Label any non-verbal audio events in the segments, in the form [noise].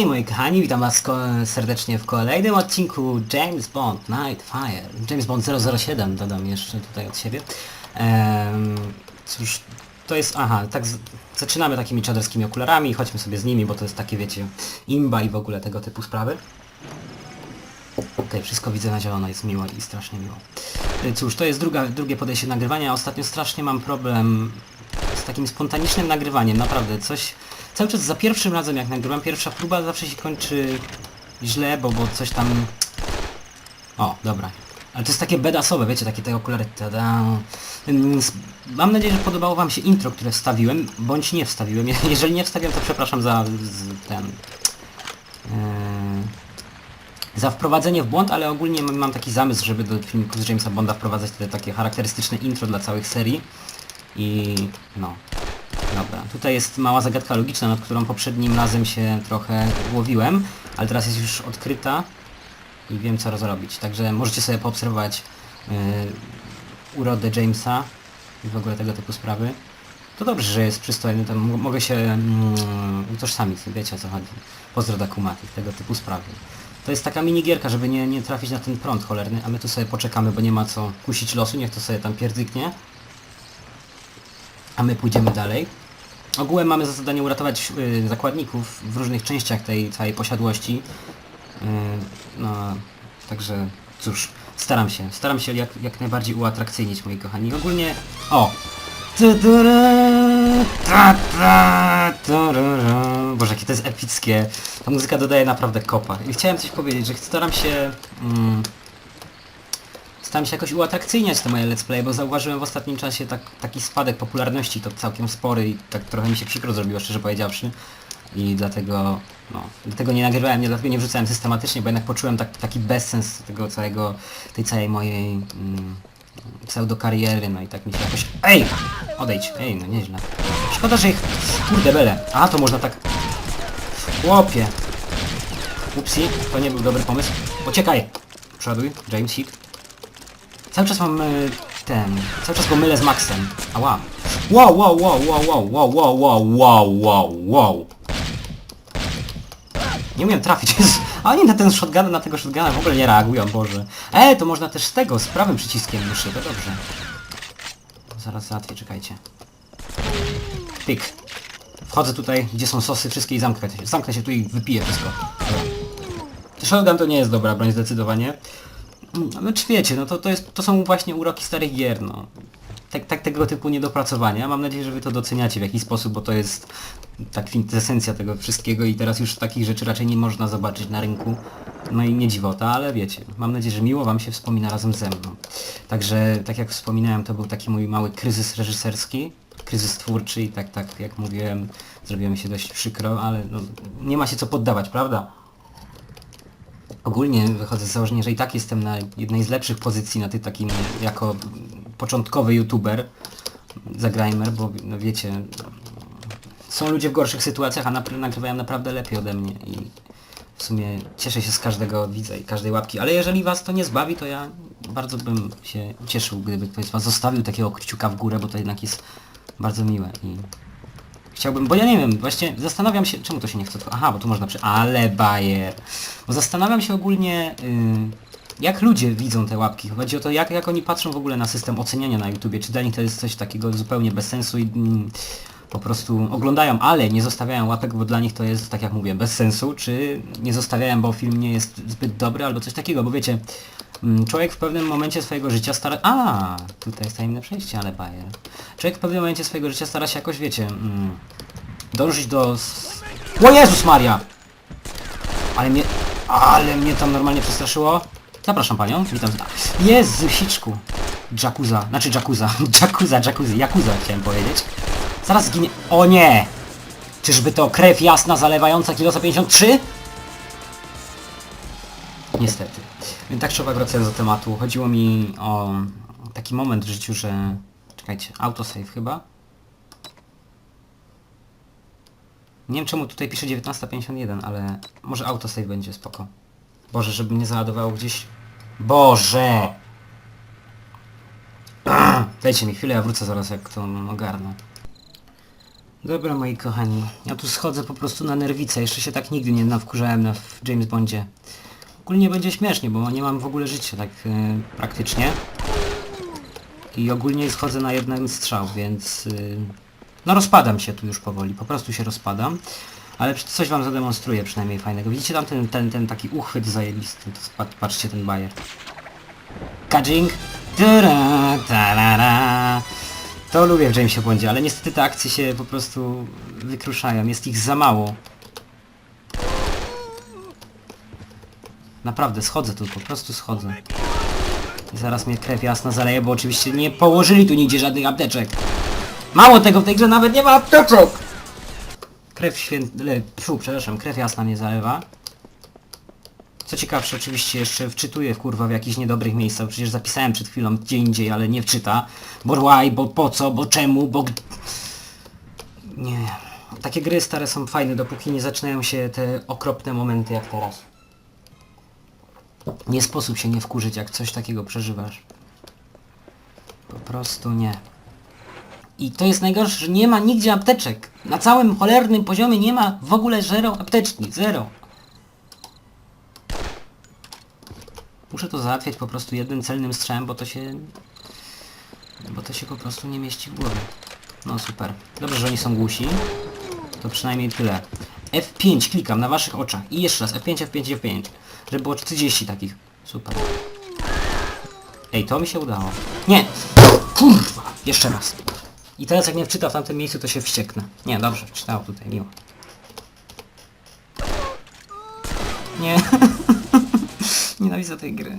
Okej, moi kochani, witam was serdecznie w kolejnym odcinku James Bond Nightfire. James Bond 007 dodam jeszcze tutaj od siebie. Ehm, cóż, to jest, aha, tak z, zaczynamy takimi czaderskimi okularami, chodźmy sobie z nimi, bo to jest takie, wiecie, imba i w ogóle tego typu sprawy. Okej, wszystko widzę na zielono, jest miło i strasznie miło. E, Cóż, to jest druga, drugie podejście nagrywania. Ostatnio strasznie mam problem z takim spontanicznym nagrywaniem, naprawdę coś... Cały czas za pierwszym razem jak nagrywam, pierwsza próba zawsze się kończy źle, bo, bo coś tam... O, dobra. Ale to jest takie bedasowe, wiecie, takie te okulary... Tada. Mam nadzieję, że podobało wam się intro, które wstawiłem, bądź nie wstawiłem. [laughs] Jeżeli nie wstawiłem, to przepraszam za z, ten... Yy, za wprowadzenie w błąd, ale ogólnie mam, mam taki zamysł, żeby do filmików z Jamesa Bonda wprowadzać te takie charakterystyczne intro dla całych serii. I no. Dobra, tutaj jest mała zagadka logiczna, nad którą poprzednim razem się trochę łowiłem, ale teraz jest już odkryta i wiem co rozrobić. Także możecie sobie poobserwować yy, urodę Jamesa i w ogóle tego typu sprawy. To dobrze, że jest przystojny, m- mogę się mm, utożsamić, wiecie o co chodzi. Pozdro Dakumatych, tego typu sprawy. To jest taka minigierka, żeby nie, nie trafić na ten prąd cholerny, a my tu sobie poczekamy, bo nie ma co kusić losu, niech to sobie tam pierdyknie. A my pójdziemy dalej. Ogółem mamy za zadanie uratować y, zakładników w różnych częściach tej całej posiadłości. Y, no, także cóż, staram się, staram się jak, jak najbardziej uatrakcyjnić, moi kochani. Ogólnie, o! Boże, jakie to jest epickie. Ta muzyka dodaje naprawdę kopa. I chciałem coś powiedzieć, że staram się... Mm, Staram się jakoś uatrakcyjniać te moje let's play, bo zauważyłem w ostatnim czasie tak, taki spadek popularności, to całkiem spory i tak trochę mi się przykro zrobiło, szczerze powiedziawszy. I dlatego, no, dlatego nie nagrywałem, nie, dlatego nie wrzucałem systematycznie, bo jednak poczułem tak, taki bezsens tego całego, tej całej mojej mm, pseudokariery, no i tak mi się jakoś... Ej! Odejdź, ej, no nieźle. Szkoda, że ich... Kurde bele. A, to można tak... Chłopie. Upsi, to nie był dobry pomysł. Uciekaj! Przoduj, James Hit. Cały czas mam y, ten... Cały czas go mylę z Maxem. Ała. Wow, wow, wow, wow, wow, wow, wow, wow, wow, wow, wow. Nie umiem trafić. [laughs] A oni na ten shotgun, na tego shotguna w ogóle nie reagują, Boże. E, to można też z tego, z prawym przyciskiem myszy, to dobrze. Zaraz załatwię, czekajcie. Pyk. Wchodzę tutaj, gdzie są sosy, wszystkie i zamknę się. Zamknę się tu i wypiję wszystko. Shotgun to nie jest dobra broń zdecydowanie. No czy wiecie, no to, to, jest, to są właśnie uroki starych gier, no. Tak, tak tego typu niedopracowania. Mam nadzieję, że wy to doceniacie w jakiś sposób, bo to jest tak kwintesencja tego wszystkiego i teraz już takich rzeczy raczej nie można zobaczyć na rynku. No i nie dziwota, ale wiecie, mam nadzieję, że miło wam się wspomina razem ze mną. Także, tak jak wspominałem, to był taki mój mały kryzys reżyserski, kryzys twórczy i tak, tak jak mówiłem, zrobiło mi się dość przykro, ale no, nie ma się co poddawać, prawda? Ogólnie wychodzę z założenia, że i tak jestem na jednej z lepszych pozycji na tym takim jako początkowy youtuber, zagrajmer, bo no wiecie, są ludzie w gorszych sytuacjach, a nagrywają naprawdę lepiej ode mnie i w sumie cieszę się z każdego widza i każdej łapki, ale jeżeli was to nie zbawi, to ja bardzo bym się cieszył, gdyby ktoś z was zostawił takiego kciuka w górę, bo to jednak jest bardzo miłe i Chciałbym, bo ja nie wiem, właśnie zastanawiam się, czemu to się nie chce. Aha, bo tu można przy... Ale bajer. Bo zastanawiam się ogólnie, y, jak ludzie widzą te łapki. Chodzi o to, jak, jak oni patrzą w ogóle na system oceniania na YouTubie. Czy dla nich to jest coś takiego zupełnie bez sensu i mm, po prostu oglądają, ale nie zostawiają łapek, bo dla nich to jest, tak jak mówię, bez sensu. Czy nie zostawiają, bo film nie jest zbyt dobry, albo coś takiego, bo wiecie, mm, człowiek w pewnym momencie swojego życia stara... A, tutaj jest tajemne przejście, ale bajer. Człowiek w pewnym momencie swojego życia stara się jakoś, wiecie, mm, dążyć do... s- O Jezus Maria! Ale mnie... Ale mnie tam normalnie przestraszyło. Zapraszam panią, witam. Jezusiczku! Jakuza, znaczy Jakuza, [laughs] Jakuza, Jacuzzi, Jakuza chciałem powiedzieć. Zaraz zginie... O nie! Czyżby to krew jasna zalewająca kilo 53? Niestety. Więc tak czy wracając do tematu, chodziło mi o taki moment w życiu, że... Czekajcie, autosave chyba? Nie wiem czemu tutaj pisze 19.51, ale może autosave będzie spoko. Boże, żeby mnie załadowało gdzieś... Boże! [clears throat] Dajcie mi chwilę, ja wrócę zaraz jak to ogarnę. Dobra moi kochani, ja tu schodzę po prostu na nerwicę, jeszcze się tak nigdy nie nawkurzałem na w James Bondzie. Ogólnie będzie śmiesznie, bo nie mam w ogóle życia tak e, praktycznie. I ogólnie schodzę na jeden strzał, więc... y, no rozpadam się tu już powoli, po prostu się rozpadam. Ale coś wam zademonstruję przynajmniej fajnego. Widzicie tam ten, ten, ten taki uchwyt zajebisty, to patrzcie ten bajer. Kajing! Tura, tarara. To lubię w Jamesie Bondzie, ale niestety te akcje się po prostu wykruszają, jest ich za mało. Naprawdę, schodzę tu, po prostu schodzę. I zaraz mnie krew jasna zaleje, bo oczywiście nie położyli tu nigdzie żadnych apteczek. Mało tego, w tej grze nawet nie ma apteczek! Krew święta... Pfu, przepraszam, krew jasna mnie zalewa. Co ciekawsze, oczywiście jeszcze wczytuję kurwa w jakichś niedobrych miejscach, przecież zapisałem przed chwilą gdzie indziej, ale nie wczyta. Bo why, bo po co, bo czemu, bo... Nie. Takie gry stare są fajne, dopóki nie zaczynają się te okropne momenty jak teraz. Nie sposób się nie wkurzyć, jak coś takiego przeżywasz. Po prostu nie. I to jest najgorsze, że nie ma nigdzie apteczek. Na całym cholernym poziomie nie ma w ogóle zero apteczki. Zero. Muszę to załatwiać po prostu jednym celnym strzałem, bo to się... Bo to się po prostu nie mieści w głowie. No super. Dobrze, że oni są głusi. To przynajmniej tyle. F5 klikam na waszych oczach. I jeszcze raz F5, F5, F5. Żeby było 40 takich. Super. Ej, to mi się udało. Nie! Kurwa! Jeszcze raz. I teraz jak mnie wczyta w tamtym miejscu, to się wścieknę. Nie, dobrze, wczytało tutaj, miło. Nie. [laughs] Nienawidzę tej gry.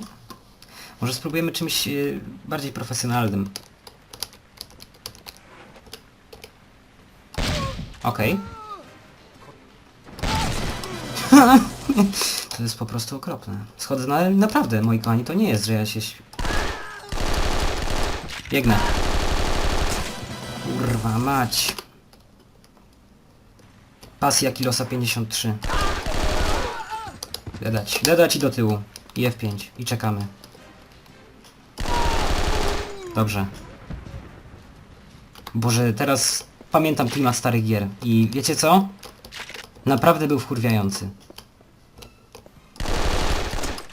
Może spróbujemy czymś e, bardziej profesjonalnym. Okej. [laughs] to jest po prostu okropne. Schodzę, no naprawdę, moi kochani, to nie jest, że ja się... Biegnę. Kurwa mać. Pasja Kilosa 53. Dodać, dodać i do tyłu. I F5. I czekamy. Dobrze. Boże, teraz pamiętam klimat starych gier. I wiecie co? Naprawdę był wkurwiający.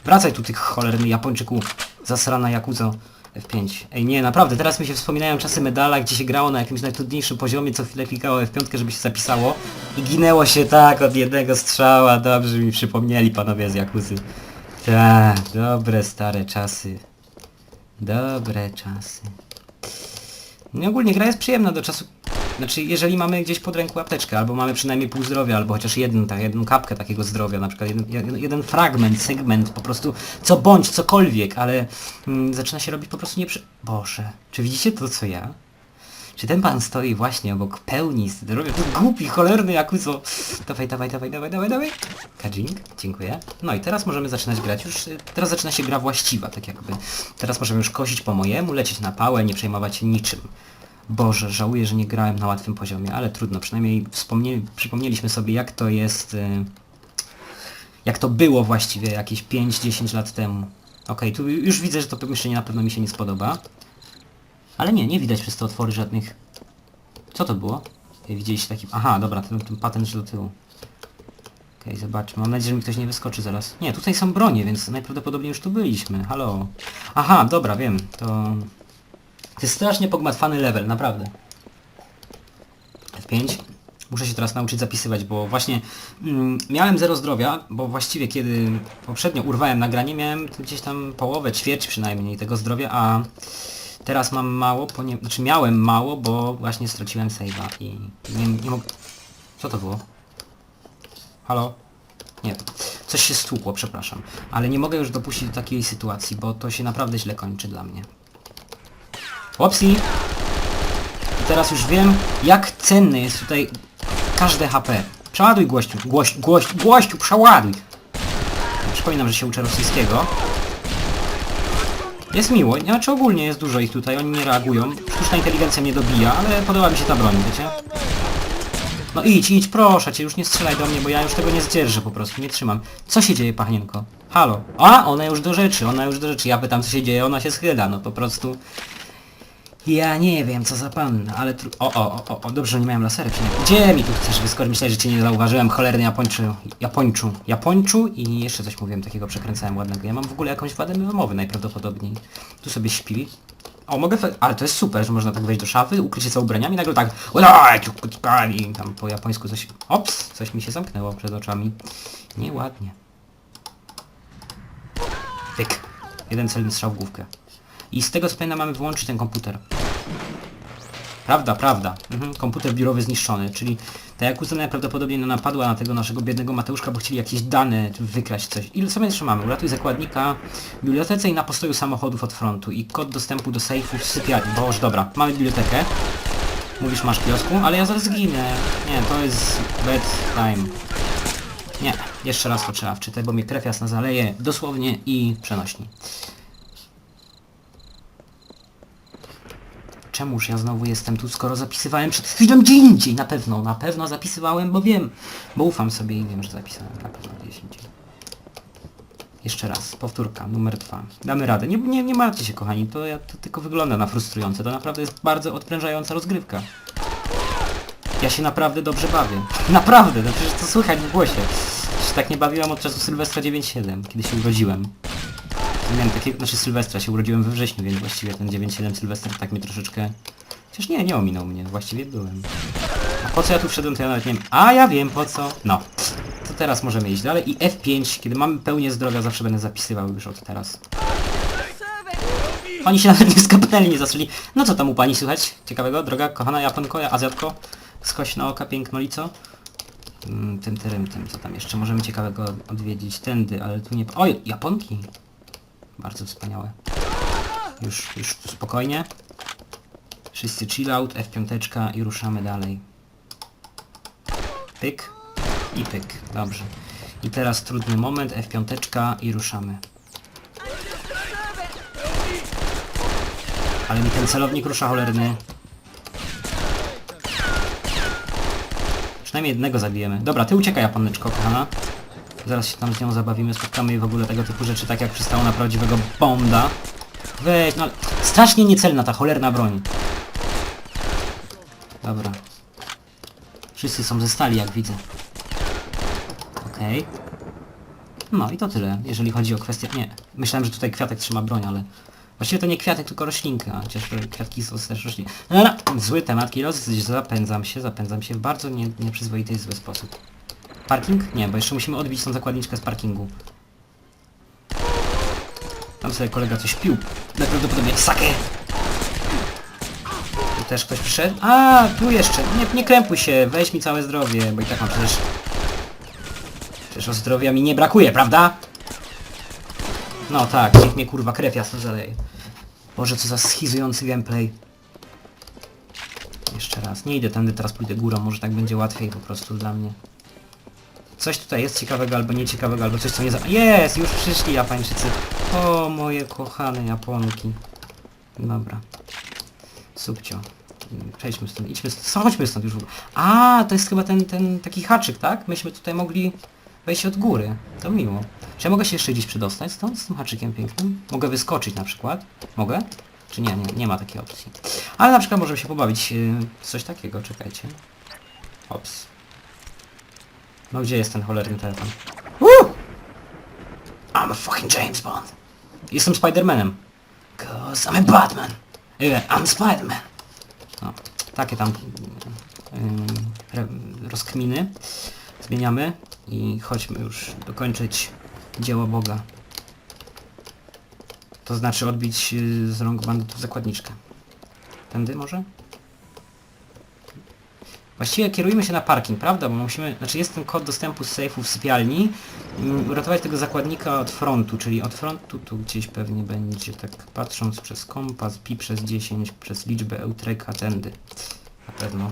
Wracaj tu tych cholerny Japończyku. Zasrana Jakuzo. F5. Ej nie, naprawdę, teraz mi się wspominają czasy medala, gdzie się grało na jakimś najtrudniejszym poziomie, co chwilę klikało F5, żeby się zapisało i ginęło się tak od jednego strzała. Dobrze mi przypomnieli panowie z Jakuzy. Tak, dobre stare czasy. Dobre czasy. No ogólnie gra jest przyjemna do czasu... Znaczy, jeżeli mamy gdzieś pod ręką apteczkę, albo mamy przynajmniej pół zdrowia, albo chociaż jedną, tak, jedną kapkę takiego zdrowia, na przykład jeden, jeden, fragment, segment, po prostu co bądź, cokolwiek, ale mm, zaczyna się robić po prostu nieprzy... Boże, czy widzicie to, co ja? Czy ten pan stoi właśnie obok pełni zdrowia? To głupi, cholerny Jakuzo. Dawaj, dawaj, dawaj, dawaj, dawaj, dawaj. Kajing, dziękuję. No i teraz możemy zaczynać grać już, y, teraz zaczyna się gra właściwa, tak jakby. Teraz możemy już kosić po mojemu, lecieć na pałę, nie przejmować się niczym. Boże, żałuję, że nie grałem na łatwym poziomie, ale trudno, przynajmniej przypomnieliśmy sobie jak to jest, y, jak to było właściwie jakieś 5-10 lat temu. Okej, tu już widzę, że to pomieszczenie na pewno mi się nie spodoba. Ale nie, nie widać przez te otwory żadnych... Co to było? Widzieliście taki... Aha, dobra, ten, ten patent do tyłu. Okej, zobaczmy. Mam nadzieję, że mi ktoś nie wyskoczy zaraz. Nie, tutaj są bronie, więc najprawdopodobniej już tu byliśmy. Halo. Aha, dobra, wiem. To... To jest strasznie pogmatwany level, naprawdę. F5. Muszę się teraz nauczyć zapisywać, bo właśnie mm, miałem zero zdrowia, bo właściwie kiedy poprzednio urwałem nagranie, miałem gdzieś tam połowę, ćwierć przynajmniej tego zdrowia, a teraz mam mało, ponie... znaczy miałem mało, bo właśnie straciłem save'a i nie, nie mogę... Co to było? Halo? Nie, coś się stłukło, przepraszam. Ale nie mogę już dopuścić do takiej sytuacji, bo to się naprawdę źle kończy dla mnie. Opsi! I teraz już wiem, jak cenne jest tutaj każde HP. Przeładuj głościu, głoś, głoś, głościu, przeładuj! Przypominam, że się uczę rosyjskiego. Jest miło, znaczy ogólnie jest dużo ich tutaj, oni nie reagują. Sztuczna inteligencja mnie dobija, ale podoba mi się ta broń, wiecie? No idź, idź, proszę cię, już nie strzelaj do mnie, bo ja już tego nie zdzierżę po prostu, nie trzymam. Co się dzieje, pachnienko? Halo? A, ona już do rzeczy, ona już do rzeczy. Ja pytam, co się dzieje, ona się schyla, no po prostu... Ja nie wiem, co za pan, ale tru... O, o, o, o, dobrze, że nie miałem laserek. Gdzie mi tu chcesz wyskoczyć? Myślałem, że cię nie zauważyłem. Cholerny Japończu. Japończu. Japończu i jeszcze coś mówiłem takiego, przekręcałem ładnego. Ja mam w ogóle jakąś wadę wymowy najprawdopodobniej. Tu sobie śpi. O, mogę... Ale to jest super, że można tak wejść do szafy, ukryć się za ubraniami nagle tak... I tam po japońsku coś... Ops! Coś mi się zamknęło przed oczami. Nieładnie. Tyk. Jeden celny strzał w główkę. I z tego pamiętam mamy wyłączyć ten komputer. Prawda, prawda. Mhm. Komputer biurowy zniszczony, czyli ta Yakuza najprawdopodobniej no, napadła na tego naszego biednego Mateuszka, bo chcieli jakieś dane wykraść coś. Ile co my jeszcze mamy? Uratuj zakładnika w bibliotece i na postoju samochodów od frontu i kod dostępu do sejfu w sypialni. Boż, dobra, mamy bibliotekę. Mówisz masz kiosku, ale ja zaraz zginę. Nie, to jest bad time. Nie, jeszcze raz to trzeba wczytać, bo mnie krew jasna zaleje dosłownie i przenośni. Czemuż ja znowu jestem tu, skoro zapisywałem przed chwilą gdzie indziej? Na pewno, na pewno zapisywałem, bo wiem. Bo ufam sobie i wiem, że zapisałem na pewno gdzieś indziej. Jeszcze raz, powtórka, numer dwa. Damy radę. Nie, nie, nie martwcie się kochani, to, ja, to tylko wygląda na frustrujące. To naprawdę jest bardzo odprężająca rozgrywka. Ja się naprawdę dobrze bawię. [laughs] Naprawdę, no przecież to słychać w głosie. Się tak nie bawiłam od czasu Sylwestra 9.7, kiedy się urodziłem. Miałem takiego, znaczy Sylwestra się urodziłem we wrześniu, więc właściwie ten 9.7 Sylwester tak mi troszeczkę... Chociaż nie, nie ominął mnie, właściwie byłem. A po co ja tu wszedłem, to ja nawet nie wiem. A ja wiem po co. No. To teraz możemy iść dalej i F5, kiedy mamy pełnię zdrowia, zawsze będę zapisywał już od teraz. Oni się nawet nie skapnęli, nie zasłyli. No co tam u pani słychać? Ciekawego, droga, kochana Japonko, Azjatko? Skośne oka, pięknolico? Mm, Tym, tym, tym, co tam jeszcze możemy ciekawego odwiedzić? Tędy, ale tu nie... Oj, Japonki! Bardzo wspaniałe. Już, już spokojnie. Wszyscy chill out, F5 i ruszamy dalej. Pyk i pyk. Dobrze. I teraz trudny moment, F5 i ruszamy. Ale mi ten celownik rusza cholerny. Przynajmniej jednego zabijemy. Dobra, ty uciekaj Japoneczko, kochana. Zaraz się tam z nią zabawimy, spotkamy i w ogóle tego typu rzeczy, tak jak przystało na prawdziwego Bonda. Weź, no strasznie niecelna ta cholerna broń. Dobra. Wszyscy są ze stali, jak widzę. Okej. No i to tyle, jeżeli chodzi o kwestię... Nie, myślałem, że tutaj kwiatek trzyma broń, ale... Właściwie to nie kwiatek, tylko roślinka, chociaż kwiatki są też rośliny. No, no, zły temat, Kiros, zapędzam się, zapędzam się w bardzo nie, nieprzyzwoity i zły sposób. Parking? Nie, bo jeszcze musimy odbić tą zakładniczkę z parkingu. Tam sobie kolega coś pił. Najprawdopodobniej sakę! Tu też ktoś przyszedł? A, tu jeszcze! Nie, nie krępuj się, weź mi całe zdrowie, bo i tak mam przecież... Przecież o zdrowia mi nie brakuje, prawda? No tak, niech mnie kurwa krew jasno zaleje. Boże, co za schizujący gameplay. Jeszcze raz. Nie idę tędy, teraz pójdę górą, może tak będzie łatwiej po prostu dla mnie. Coś tutaj jest ciekawego albo nieciekawego, albo coś co mnie za... Jest! Już przyszli Japończycy. O, moje kochane Japonki. Dobra. Subcio. Przejdźmy stąd, idźmy stąd, chodźmy stąd już. w ogóle. A, to jest chyba ten, ten taki haczyk, tak? Myśmy tutaj mogli wejść od góry. To miło. Czy ja mogę się jeszcze gdzieś przedostać stąd, z tym haczykiem pięknym? Mogę wyskoczyć na przykład? Mogę? Czy nie, nie, nie ma takiej opcji. Ale na przykład możemy się pobawić yy, coś takiego, czekajcie. Ops. No gdzie jest ten cholerny telefon? Woo! I'm a fucking James Bond. Jestem Spidermanem. Cause I'm a Batman. Yeah, I'm Spiderman. No, takie tam re- rozkminy zmieniamy i chodźmy już dokończyć dzieło Boga. To znaczy odbić y, z rąk bandytów zakładniczkę. Tędy może? Właściwie kierujmy się na parking, prawda? Bo musimy, znaczy jest ten kod dostępu z sejfu w sypialni. Mm, Uratować tego zakładnika od frontu, czyli od frontu tu gdzieś pewnie będzie, tak patrząc przez kompas, pi przez 10, przez liczbę Eutreka tędy. Na pewno.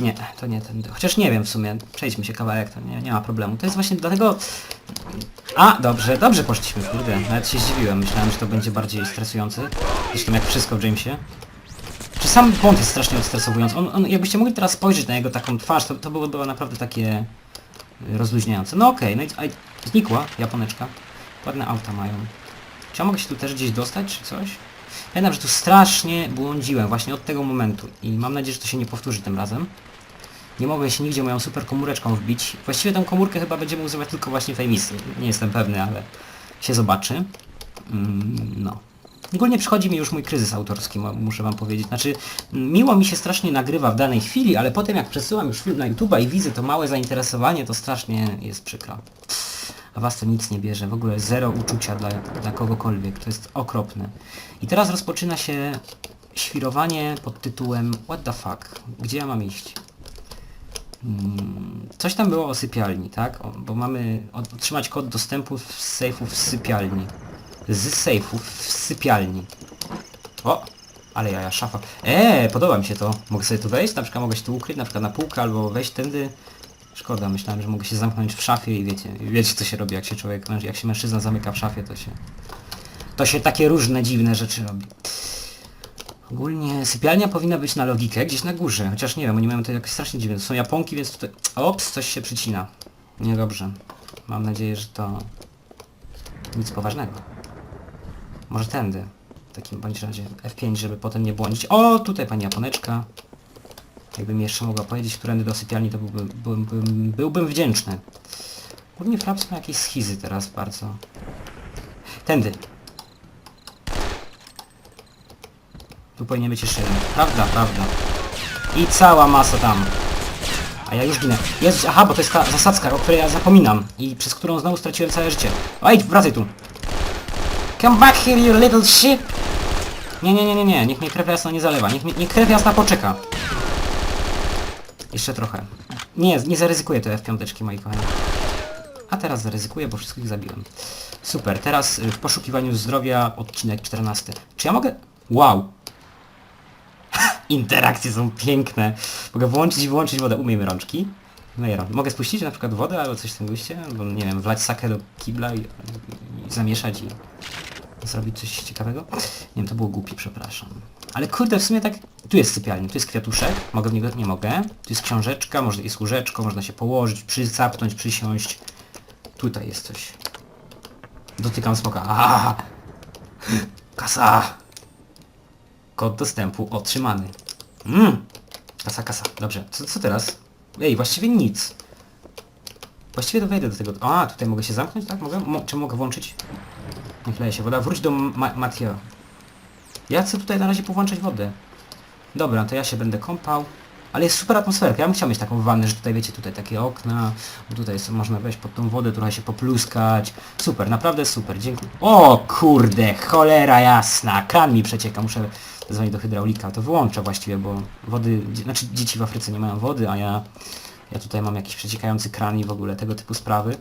Nie, to nie tędy. Chociaż nie wiem w sumie, przejdźmy się kawałek, to nie, nie ma problemu. To jest właśnie dlatego... A, dobrze, dobrze poszliśmy, kurde. Nawet się zdziwiłem, myślałem, że to będzie bardziej stresujące. Zresztą jak wszystko w Jamesie. Sam błąd jest strasznie odstresowujący. On, on, jakbyście mogli teraz spojrzeć na jego taką twarz, to, to było, było naprawdę takie y, rozluźniające. No okej, no i znikła Japoneczka. Ładne auta mają. Czy ja mogę się tu też gdzieś dostać, czy coś? Pamiętam, że tu strasznie błądziłem właśnie od tego momentu i mam nadzieję, że to się nie powtórzy tym razem. Nie mogłem się nigdzie moją super komóreczką wbić. Właściwie tą komórkę chyba będziemy używać tylko właśnie w tej misji. Nie jestem pewny, ale się zobaczy. Mm, no. Ogólnie przychodzi mi już mój kryzys autorski, muszę wam powiedzieć. Znaczy, miło mi się strasznie nagrywa w danej chwili, ale potem jak przesyłam już film na YouTube'a i widzę to małe zainteresowanie, to strasznie jest przykro. A was to nic nie bierze, w ogóle zero uczucia dla, dla kogokolwiek, to jest okropne. I teraz rozpoczyna się świrowanie pod tytułem What the fuck? Gdzie ja mam iść? Mm, Coś tam było o sypialni, tak? Bo mamy otrzymać kod dostępu z sejfów w sypialni. Z sejfów w sypialni. O! Ale ja, ja szafa. Eee, podoba mi się to. Mogę sobie tu wejść, na przykład mogę się tu ukryć, na przykład na półkę, albo wejść tędy. Szkoda, myślałem, że mogę się zamknąć w szafie i wiecie, wiecie co się robi, jak się człowiek, jak się mężczyzna zamyka w szafie, to się... To się takie różne dziwne rzeczy robi. Ogólnie sypialnia powinna być na logikę, gdzieś na górze, chociaż nie wiem, oni mają to jakieś strasznie dziwne. To są Japonki, więc tutaj... Ops, coś się przycina. Niedobrze. Mam nadzieję, że to... Nic poważnego. Może tędy. W takim bądź razie F5, żeby potem nie błądzić. O, tutaj pani Japoneczka. Jakby mi jeszcze mogła powiedzieć, którędy do sypialni, to byłbym, byłbym, byłbym wdzięczny. Głównie Fraps ma jakieś schizy teraz bardzo. Tędy. Tu powinien być jeszcze jeden. Prawda, prawda. I cała masa tam. A ja już ginę. Jezus, aha, bo to jest ta zasadzka, o której ja zapominam. I przez którą znowu straciłem całe życie. Ej, wracaj tu. Come back here, you little shit! Nie, nie, nie, nie, nie. Niech mnie krew jasna nie zalewa. Niech, mnie- niech krew jasna poczeka. Jeszcze trochę. Nie, nie zaryzykuję te F5, moi kochani. A teraz zaryzykuję, bo wszystkich zabiłem. Super, teraz y, w poszukiwaniu zdrowia odcinek 14. Czy ja mogę... Wow! [laughs] Interakcje są piękne. Mogę włączyć i wyłączyć wodę. Umyjmy rączki. Myję rączki. Mogę spuścić na przykład wodę albo coś w tym guście, albo nie wiem, wlać sakę do kibla i, i zamieszać i zrobić coś ciekawego. Nie wiem, to było głupie, przepraszam. Ale kurde, w sumie tak... Tu jest sypialnia, tu jest kwiatuszek. Mogę w niego... Nie mogę. Tu jest książeczka, może jest łóżeczko, można się położyć, przycapnąć, przysiąść. Tutaj jest coś. Dotykam smoka. Aha! Kasa! Kod dostępu otrzymany. Mmm! Kasa, kasa. Dobrze. Co, co teraz? Ej, właściwie nic. Właściwie to wejdę do tego... A, tutaj mogę się zamknąć, tak? Mogę? Mo czy mogę włączyć? Się woda. Wróć do ma. Ja chcę tutaj na razie powłączać wodę. Dobra, to ja się będę kąpał. Ale jest super atmosferka. Ja bym chciał mieć taką wannę, że tutaj wiecie, tutaj takie okna. Tutaj jest, można wejść pod tą wodę, trochę się popluskać. Super, naprawdę super, dziękuję. O kurde, cholera jasna. Kran mi przecieka, muszę zadzwonić do hydraulika. To wyłączę właściwie, bo wody, znaczy dzieci w Afryce nie mają wody, a ja, ja tutaj mam jakiś przeciekający kran i w ogóle tego typu sprawy.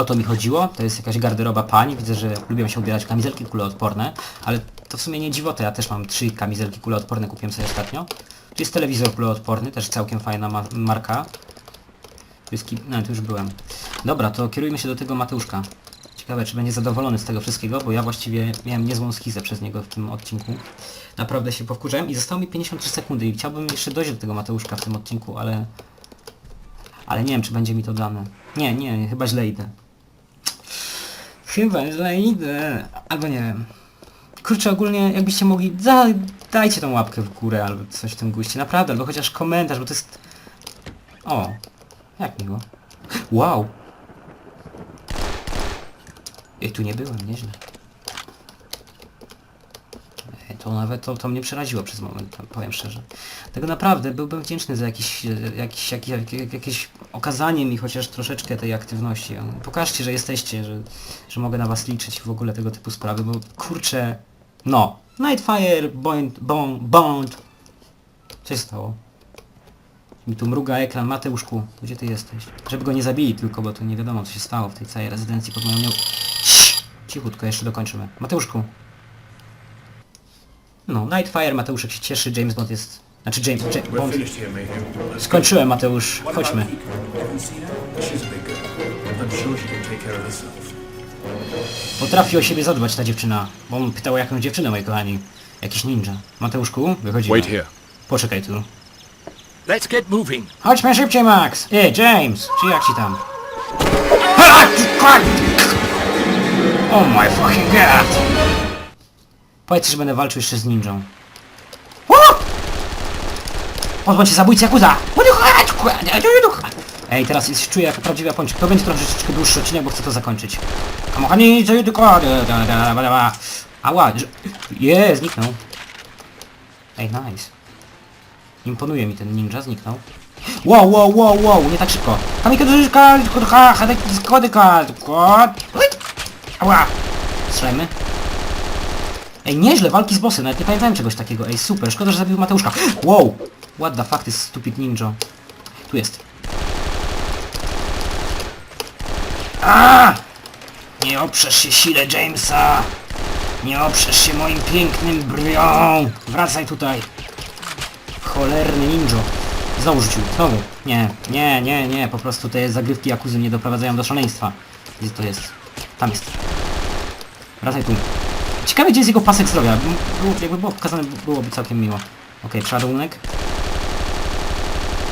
O to mi chodziło, to jest jakaś garderoba pań, widzę, że lubią się ubierać kamizelki kuloodporne, ale to w sumie nie dziwota, ja też mam trzy kamizelki kuloodporne, kupiłem sobie ostatnio. Tu jest telewizor kuloodporny, też całkiem fajna ma marka. Tu jest. No, tu już byłem. Dobra, to kierujmy się do tego Mateuszka. Ciekawe, czy będzie zadowolony z tego wszystkiego, bo ja właściwie miałem niezłą schizę przez niego w tym odcinku. Naprawdę się powkurzałem i zostało mi 53 sekundy i chciałbym jeszcze dojść do tego Mateuszka w tym odcinku, ale... Ale nie wiem, czy będzie mi to dane. Nie, nie, chyba źle idę. Chyba źle idę. Albo nie wiem. Kurczę, ogólnie jakbyście mogli, za, dajcie tą łapkę w górę albo coś w tym guście. Naprawdę, albo chociaż komentarz, bo to jest... O, jak miło. Wow. Ej, tu nie byłem, nieźle. To nawet to, to mnie przeraziło przez moment, powiem szczerze. Tego naprawdę byłbym wdzięczny za jakiś, e, jakiś, jak, jak, jak, jakieś okazanie mi chociaż troszeczkę tej aktywności. Pokażcie, że jesteście, że, że mogę na was liczyć w ogóle tego typu sprawy, bo kurczę, no. Nightfire, Bond, Bond, Bond. Co się stało? Mi tu mruga ekran, Mateuszku, gdzie ty jesteś? Żeby go nie zabili tylko, bo tu nie wiadomo co się stało w tej całej rezydencji pod moją nią... Cichutko, jeszcze dokończymy. Mateuszku. No, Nightfire, Mateuszek się cieszy, James Bond jest... Znaczy James, Bond. Skończyłem, Mateusz. Chodźmy. Potrafi o siebie zadbać ta dziewczyna. Bo on pytał o jaką dziewczynę, moi kochani. Jakiś ninja. Mateuszku, wychodzimy. Wait here. Poczekaj tu. Let's get moving. Chodźmy szybciej, Max! Ej, James! Czy jak ci tam? Oh my fucking god! Powiedz, że będę walczył jeszcze z ninją. Pozbądź się zabójcy Yakuza! Ej, teraz jest, czuję jako prawdziwy Japończyk. To będzie troszeczkę dłuższy odcinek, bo chcę to zakończyć. Tylko... Ała, je, zniknął. Ej, nice. Imponuje mi ten ninja, zniknął. Wow, wow, wow, wow, nie tak szybko. Kamikazuszka, kurka, kodyka, Ała! Strzelajmy. Ej, nieźle, walki z bossem, nawet nie pamiętałem czegoś takiego. Ej, super, szkoda, że zabił Mateuszka. Wow! What the fuck, this stupid ninja. Tu jest. A! Nie oprzesz się sile Jamesa! Nie oprzesz się moim pięknym brwią! Wracaj tutaj! Cholerny ninjo. Znowu rzucił, znowu. Nie, nie, nie, nie, po prostu te zagrywki Jakuzy mnie doprowadzają do szaleństwa. Gdzie to jest? Tam jest. Wracaj tu. Ciekawe gdzie jest jego pasek zdrowia. Było, jakby było pokazane, byłoby całkiem miło. Okej, przeładunek.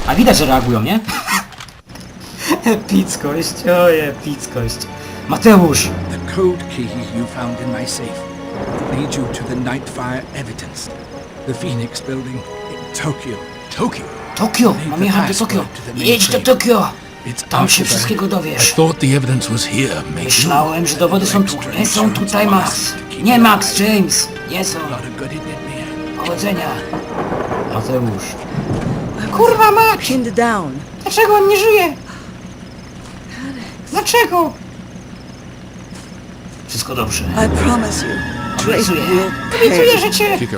A widać, że reagują, nie? epickość, oj, epickość. Mateusz! The code you found in my safe leads you to the Nightfire evidence. The Phoenix building in Tokyo. Tokyo? Tokio! Mam jechać do Tokio! Jedź do Tokio! It's Tam się wszystkiego I dowiesz. thought the evidence was here, mate. Myślałem, że dowody są tu. Nie są tutaj, Max. Nie, Max, James. Nie są. Powodzenia. Mateusz. Kurwa mać! Pinned down. Dlaczego on nie żyje? Dlaczego? Wszystko dobrze. I promise you, Drake Obiecuję. will Obiecuję, że cię Kiko,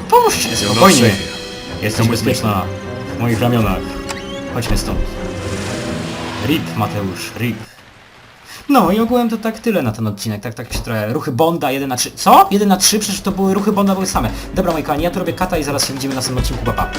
Spokojnie. me. bezpieczna w moich ramionach. Chodźmy stąd. RIP, Mateusz, RIP. No i ogółem to tak tyle na ten odcinek, tak, tak się trochę, ruchy Bonda 1 na 3, co? 1 na 3? Przecież to były ruchy Bonda były same. Dobra moi kochani, ja tu robię kata i zaraz się widzimy na następnym odcinku, papa. Pa.